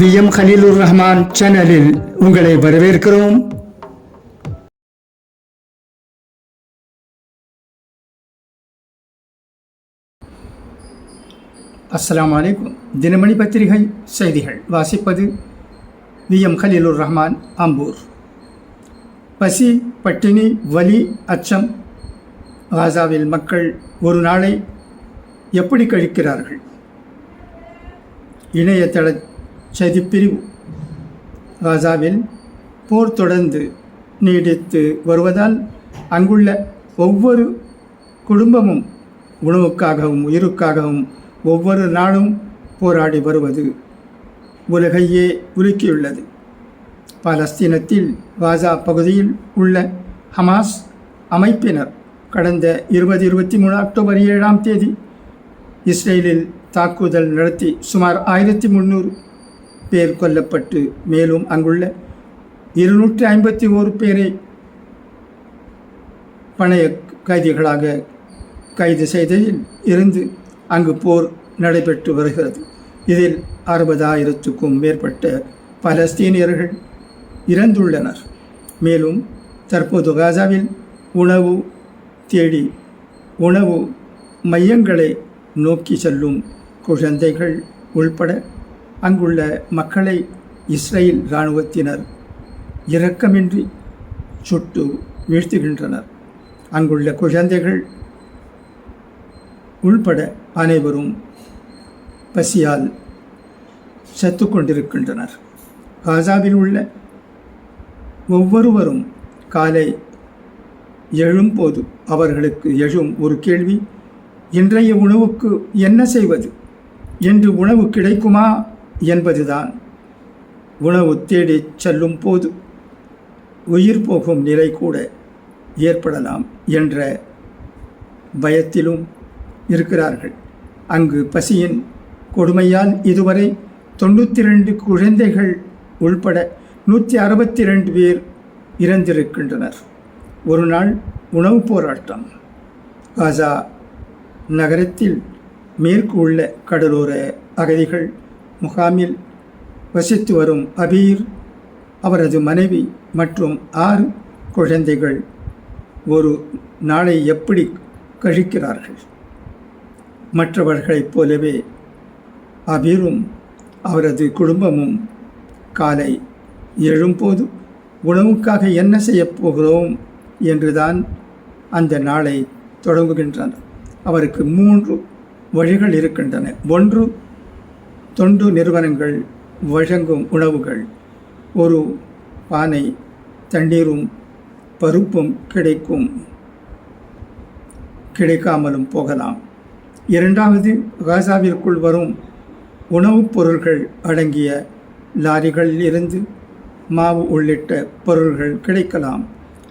We M Khaleelur Rahman சேனலில் உங்களை வரவேற்கிறோம். அஸ்லாம் வலைக்கும் தினமணி பத்திரிகை செய்திகள். வாசிப்பது வி எம் ஹலீலுர் ரஹ்மான் அம்பூர் பசி பட்டினி வலி அச்சம் காசாவில் மக்கள் ஒரு நாளை எப்படி கழிக்கிறார்கள்? இணையதள சதிப்பிரிவு. காசாவில் போர் தொடர்ந்து நீடித்து வருவதால் அங்குள்ள ஒவ்வொரு குடும்பமும் உணவுக்காகவும் உயிருக்காகவும் ஒவ்வொரு நாளும் போராடி வருவது உலகையே உலுக்கியுள்ளது. பாலஸ்தீனத்தில் காசா பகுதியில் உள்ள ஹமாஸ் அமைப்பினர் கடந்த இருபது இருபத்தி மூணு அக்டோபர் ஏழாம் தேதி இஸ்ரேலில் தாக்குதல் நடத்தி சுமார் ஆயிரத்தி முந்நூறு பேர் கொல்லப்பட்டு மேலும் அங்குள்ள இருநூற்றி ஐம்பத்தி ஓரு பேரை பணைய கைதிகளாக கைது செய்ததில் இருந்து அங்கு போர் நடைபெற்று வருகிறது. இதில் அறுபதாயிரத்துக்கும் மேற்பட்ட பலஸ்தீனியர்கள் இறந்துள்ளனர். மேலும் தற்போது காசாவில் உணவு தேடி உணவு மையங்களை நோக்கி செல்லும் குழந்தைகள் உள்பட அங்குள்ள மக்களை இஸ்ரேல் இராணுவத்தினர் இரக்கமின்றி சுட்டு வீழ்த்துகின்றனர். அங்குள்ள குழந்தைகள் உள்பட அனைவரும் பசியால் செத்து கொண்டிருக்கின்றனர் காசாவில் உள்ள ஒவ்வொருவரும் காலை எழும்போது அவர்களுக்கு எழும் ஒரு கேள்வி இன்றைய உணவுக்கு என்ன செய்வது? என்று உணவு கிடைக்குமா? என்பதுதான். உணவு தேடி செல்லும் போது உயிர் போகும் நிலை கூட ஏற்படலாம் என்ற பயத்திலும் இருக்கிறார்கள். அங்கு பசியின் கொடுமையால் இதுவரை தொண்ணூற்றி ரெண்டு குழந்தைகள் உள்பட நூற்றி அறுபத்தி ரெண்டு பேர் இறந்திருக்கின்றனர். ஒரு நாள் உணவு போராட்டம். காசா நகரத்தில் மேற்கு உள்ள கடலோர அகதிகள் முகாமில் வசித்து வரும் அபீர் அவரது மனைவி மற்றும் ஆறு குழந்தைகள் ஒரு நாளை எப்படி கழிக்கிறார்கள்? மற்றவர்களைப் போலவே அபீரும் அவரது குடும்பமும் காலை எழும்போது உணவுக்காக என்ன செய்யப் போகிறோம் என்றுதான் அந்த நாளை தொடங்குகின்றனர். அவருக்கு மூன்று வழிகள் இருக்கின்றன. ஒன்று தொண்டு நிறுவனங்கள் வழங்கும் உணவுகள் ஒரு பானை தண்ணீரும் பருப்பும் கிடைக்கும் கிடைக்காமலும் போகலாம். இரண்டாவது காசாவிற்குள் வரும் உணவுப் பொருட்கள் அடங்கிய லாரிகளில் இருந்து மாவு உள்ளிட்ட பொருள்கள் கிடைக்கலாம்.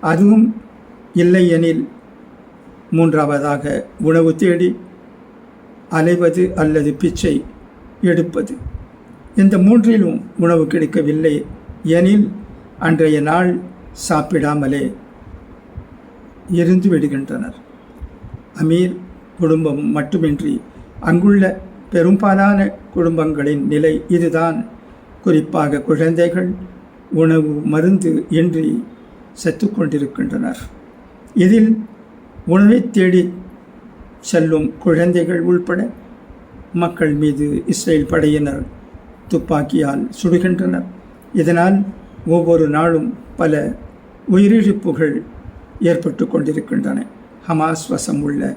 அதுவும் இல்லையெனில் மூன்றாவதாக உணவு தேடி அலைவது அல்லது பிச்சை எடுப்பது. இந்த மூன்றிலும் உணவு கிடைக்கவில்லை எனில் அன்றைய நாள் சாப்பிடாமலே இருந்து விடுகின்றனர். அமீர் குடும்பம் மட்டுமின்றி அங்குள்ள பெரும்பாலான குடும்பங்களின் நிலை இதுதான். குறிப்பாக குழந்தைகள் உணவு மருந்து இன்றி செத்து கொண்டிருக்கின்றனர் இதில் உணவை தேடி செல்லும் குழந்தைகள் உள்பட மக்கள் மீது இஸ்ரேல் படையினர் துப்பாக்கியால் சுடுகின்றனர். இதனால் ஒவ்வொரு நாளும் பல உயிரிழப்புகள் ஏற்பட்டு கொண்டிருக்கின்றன. ஹமாஸ் வசம் உள்ள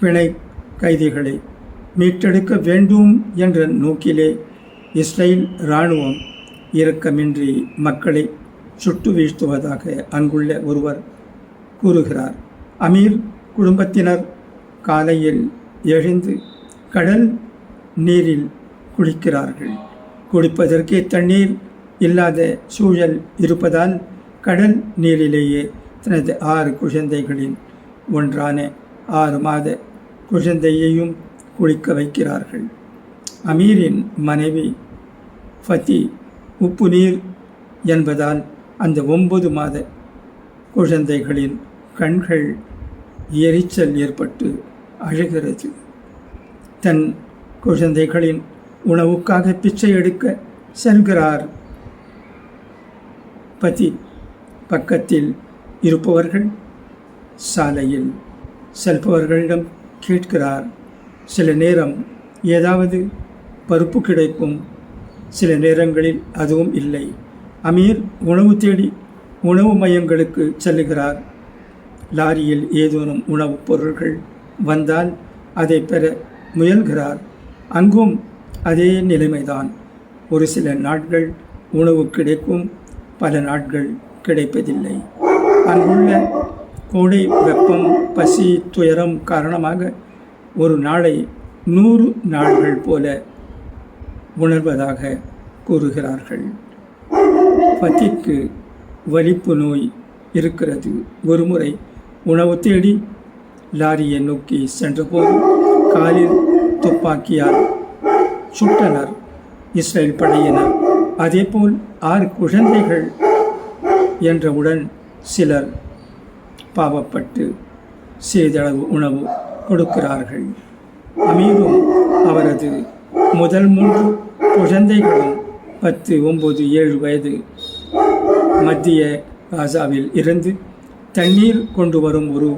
பிணை கைதிகளை மீட்டெடுக்க வேண்டும் என்ற நோக்கிலே இஸ்ரேல் இராணுவம் இரக்கமின்றி மக்களை சுட்டு வீழ்த்துவதாக அங்குள்ள ஒருவர் கூறுகிறார். அமீர் குடும்பத்தினர் காலையில் எழுந்து கடல் நீரில் குளிக்கிறார்கள். குடிப்பதற்கே தண்ணீர் இல்லாத சூழல் இருப்பதால் கடல் நீரிலேயே தனது ஆறு குழந்தைகளில் ஒன்றான ஆறு மாத குழந்தையையும் குளிக்க வைக்கிறார்கள். அமீரின் மனைவி ஃபத்தி உப்பு நீர் என்பதால் அந்த ஒன்பது மாத குழந்தைகளின் கண்கள் எரிச்சல் ஏற்பட்டு அழுகிறது. தன் குழந்தைகளின் உணவுக்காக பிச்சை எடுக்க செல்கிறார். பதி பக்கத்தில் இருப்பவர்கள் சாலையில் செல்பவர்களிடம் கேட்கிறார். சில நேரம் ஏதாவது பருப்பு கிடைக்கும். சில நேரங்களில் அதுவும் இல்லை. அமீர் உணவு தேடி உணவு மையங்களுக்கு செல்லுகிறார் லாரியில் ஏதேனும் உணவுப் பொருட்கள் வந்தால் அதை பெற முயல்கிறார். அங்கும் அதே நிலைமைதான். ஒரு சில நாட்கள் உணவு கிடைக்கும் பல நாட்கள் கிடைப்பதில்லை. அங்குள்ள கோடை வெப்பம் பசி துயரம் காரணமாக ஒரு நாளை நூறு நாள்கள் போல உணர்வதாக கூறுகிறார்கள். பத்திக்கு வலிப்பு நோய் இருக்கிறது. ஒருமுறை உணவு தேடி லாரியை நோக்கி சென்றபோது காலில் துப்பாக்கியால் சுட்டனர். இஸ்ரேல் படையினர். அதேபோல் ஆறு குழந்தைகள் என்றவுடன் சிலர் பாவப்பட்டு சிறிதளவு உணவு கொடுக்கிறார்கள். அமீரும் அவரது முதல் மூன்று குழந்தைகளும் பத்து ஒம்பது ஏழு வயது மத்திய காசாவில் இருந்து தண்ணீர் கொண்டு வரும் ஒரு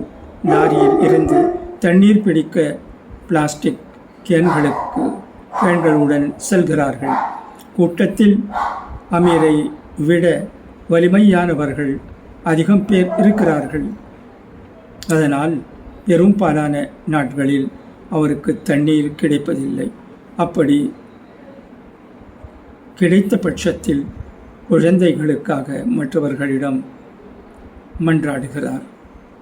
லாரியில் இருந்து தண்ணீர் பிடிக்க பிளாஸ்டிக் கேன்களுக்கு கேன்களுடன் செல்கிறார்கள். கூட்டத்தில் அமீரை விட வலிமையானவர்கள் அதிகம் பேர் இருக்கிறார்கள். அதனால் பெரும்பாலான நாட்களில் அவருக்கு தண்ணீர் கிடைப்பதில்லை. அப்படி கிடைத்த பட்சத்தில் குழந்தைகளுக்காக மற்றவர்களிடம் மன்றாடுகிறார்.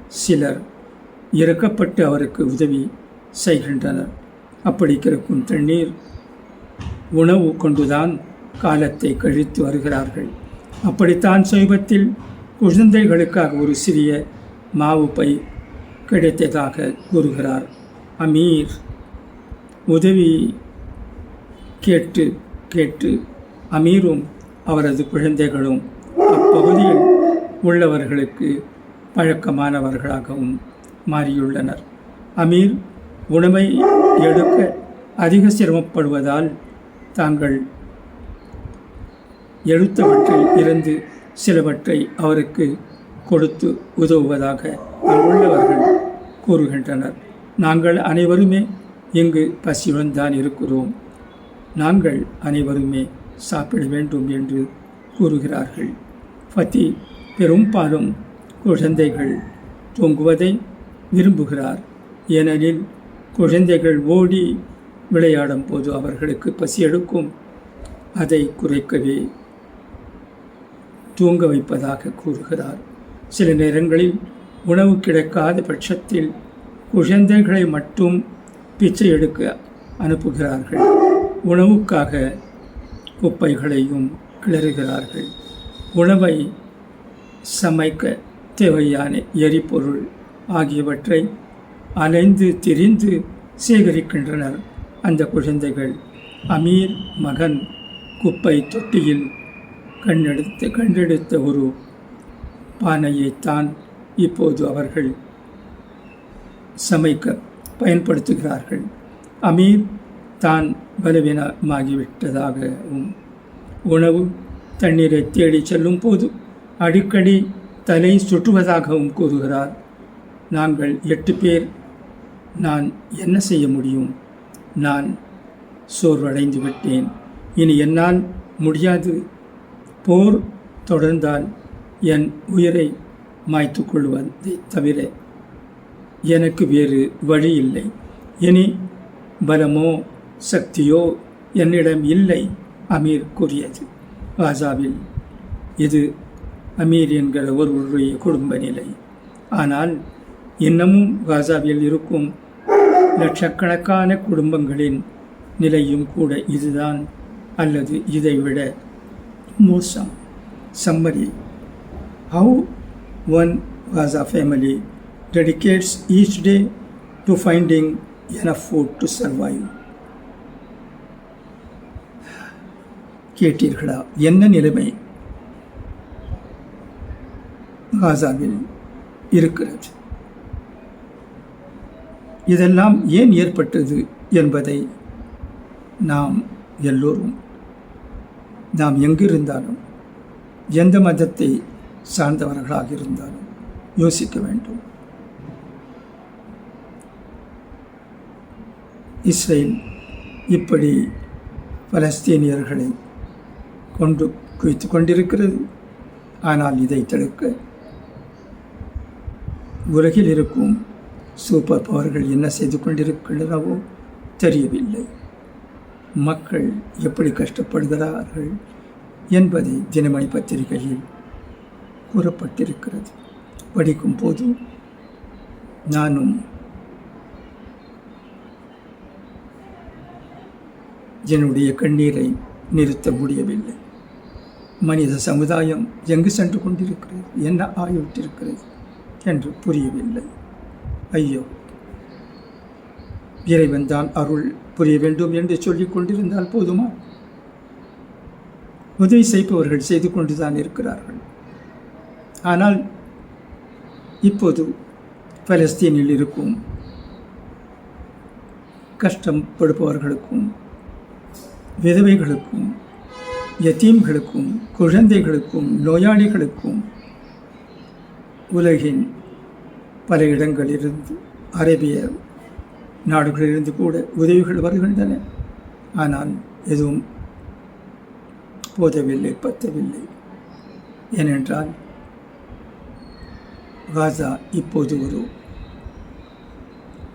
சிலர் இறக்கப்பட்டு அவருக்கு உதவி செய்கின்றனர் அப்படி கிடைக்கும் தண்ணீர் உணவு கொண்டுதான் காலத்தை கழித்து வருகிறார்கள். அப்படித்தான் சமீபத்தில் குழந்தைகளுக்காக ஒரு சிறிய மாவு பை கிடைத்ததாக கூறுகிறார். அமீர் உதவி கேட்டு கேட்டு அமீரும் அவரது குழந்தைகளும் அப்பகுதியில் உள்ளவர்களுக்கு பழக்கமானவர்களாகவும் மாறியுள்ளனர். அமீர் உணவை எடுக்க அதிக சிரமப்படுவதால் தாங்கள் எழுத்தவற்றில் இருந்து சிலவற்றை அவருக்கு கொடுத்து உதவுவதாக அங்குள்ளவர்கள் கூறுகின்றனர். நாங்கள் அனைவருமே இங்கு பசியுடன் தான் இருக்கிறோம். நாங்கள் அனைவருமே சாப்பிட வேண்டும் என்று கூறுகிறார்கள். பத்தி பெரும்பாலும் குழந்தைகள் தூங்குவதை விரும்புகிறார். ஏனெனில் குழந்தைகள் ஓடி விளையாடும் போது அவர்களுக்கு பசி எடுக்கும். அதை குறைக்கவே தூங்க வைப்பதாக கூறுகிறார். சில நேரங்களில் உணவு கிடைக்காத பட்சத்தில் குழந்தைகளை மட்டும் பிச்சை எடுக்க அனுப்புகிறார்கள். உணவுக்காக குப்பைகளையும் கிளறுகிறார்கள். உணவை சமைக்க தேவையான எரிபொருள் ஆகியவற்றை அலைந்து திரிந்து சேகரிக்கின்றனர் அந்த குழந்தைகள். அமீர் மகன் குப்பை தொட்டியில் கண்டெடுத்த கண்டெடுத்த ஒரு பானையைத்தான் இப்போது அவர்கள் சமைக்க பயன்படுத்துகிறார்கள். அமீர் தான் பலவீனமாகிவிட்டதாகவும் உணவு தண்ணீரை தேடி செல்லும் போது அடிக்கடி தலை சுற்றுவதாகவும் கூறுகிறார். நாங்கள் எட்டு பேர் நான் என்ன செய்ய முடியும்? நான் சோர்வடைந்து விட்டேன். இனி என்னால் முடியாது. போர் தொடர்ந்தால் என் உயிரை மாய்த்து கொள்வதை தவிர எனக்கு வேறு வழி இல்லை. இனி பலமோ சக்தியோ என்னிடம் இல்லை அமீர் கூறியது. காசாவில் இது அமீர் என்கிற ஒருவருடைய குடும்ப நிலை. ஆனால் இன்னமும் காசாவில் இருக்கும் லட்சக்கணக்கான குடும்பங்களின் நிலையும் கூட இதுதான் அல்லது இதைவிட மோசம். Summary. How one Gaza family dedicates each day to finding enough food to survive கேட்டீர்களா? என்ன நிலைமை? காசாவில் இருக்கிறது. இதெல்லாம் ஏன் ஏற்பட்டது என்பதை நாம் எல்லோரும் நாம் எங்கிருந்தாலும் எந்த மதத்தை சார்ந்தவர்களாக இருந்தாலும் யோசிக்க வேண்டும். இஸ்ரேல் இப்படி பலஸ்தீனியர்களை கொண்டு குவித்து கொண்டிருக்கிறது. ஆனால் இதை தடுக்க உலகில் இருக்கும் சூப்பர் பவர்கள் என்ன செய்து கொண்டிருக்கின்றனவோ தெரியவில்லை. மக்கள் எப்படி கஷ்டப்படுகிறார்கள் என்பதை தினமணி பத்திரிகையில் கூறப்பட்டிருக்கிறது. படிக்கும் போது நானும் என்னுடைய கண்ணீரை நிறுத்த முடியவில்லை. மனித சமுதாயம் எங்கு சென்று கொண்டிருக்கிறது? என்ன ஆகிவிட்டிருக்கிறது என்று புரியவில்லை. ஐயோ. இறைவன் தான் அருள் புரிய வேண்டும் என்று சொல்லிக் கொண்டிருந்தால் போதுமா? உதவி செய்பவர்கள் செய்து கொண்டுதான் இருக்கிறார்கள். ஆனால் இப்போது பலஸ்தீனில் இருக்கும் கஷ்டப்படுபவர்களுக்கும் விதவைகளுக்கும் யத்தீம்களுக்கும் குழந்தைகளுக்கும் நோயாளிகளுக்கும் உலகின் பல இடங்களிலிருந்து அரேபிய நாடுகளிலிருந்து கூட உதவிகள் வருகின்றன. ஆனால் எதுவும் போதவில்லை பத்தவில்லை. ஏனென்றால் காசா இப்போது ஒரு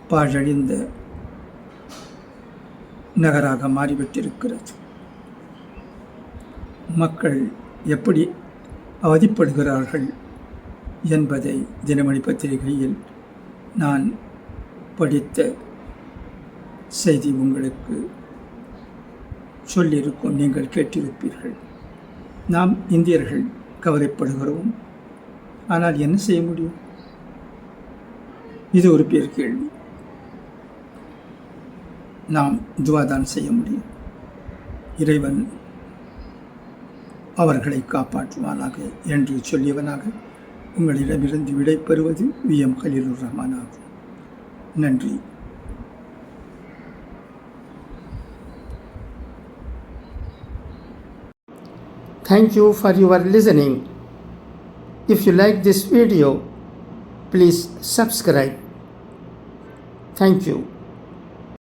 பாழழிந்த நகராக மாறிவிட்டிருக்கிறது. மக்கள் எப்படி அவதிப்படுகிறார்கள் என்பதை தினமணி பத்திரிகையில் நான் படித்த செய்தி உங்களுக்கு சொல்லியிருக்கும் நீங்கள் கேட்டிருப்பீர்கள். நாம் இந்தியர்கள் கவலைப்படுகிறோம். ஆனால் என்ன செய்ய முடியும்? இது ஒரு பேர் கேள்வி. நாம் துவாதான் செய்ய முடியும். இறைவன் அவர்களை காப்பாற்றுவானாக என்று சொல்லியவனாக உங்களிடமிருந்து விடைபெறுவது வி எம் கலீலுர் ரஹ்மான் ஆகும் நன்றி Thank you for your listening. If you like this video, please subscribe. Thank you.